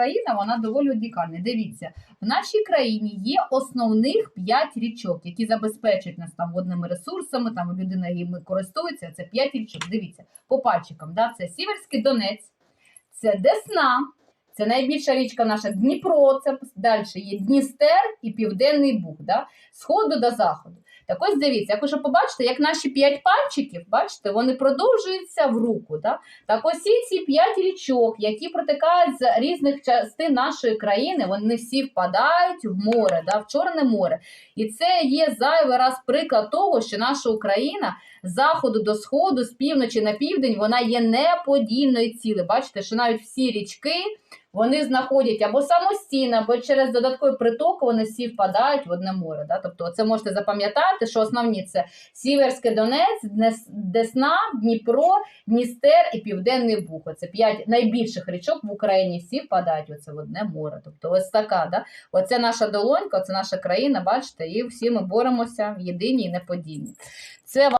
країна вона доволі унікальна. Дивіться, в нашій країні є основних 5 річок, які забезпечують нас там водними ресурсами, там людина їм користується. Це 5 річок. Дивіться, по пальчикам. Да? Це Сіверський Донець, це Десна, це найбільша річка наша Дніпро, це далі є Дністер і Південний Буг, да? з сходу до заходу. Так ось дивіться, як уже побачите, як наші п'ять пальчиків, бачите, вони продовжуються в руку. Да? Так ось ці п'ять річок, які протикають з різних частин нашої країни, вони всі впадають в море, да? в Чорне море. І це є зайвий раз приклад того, що наша Україна з заходу до сходу, з півночі на південь, вона є неподільною ціле. Бачите, що навіть всі річки вони знаходять або самостійно, або через додаткові притоки вони всі впадають в одне море. Да? Тобто, це можете запам'ятати, що основні це Сіверський Донець, Десна, Дніпро, Дністер і Південний Буг. Це п'ять найбільших річок в Україні. Всі впадають оце в одне море. Тобто, ось така, да? оце наша долонька, це наша країна. Бачите, і всі ми боремося єдині і неподільні. Це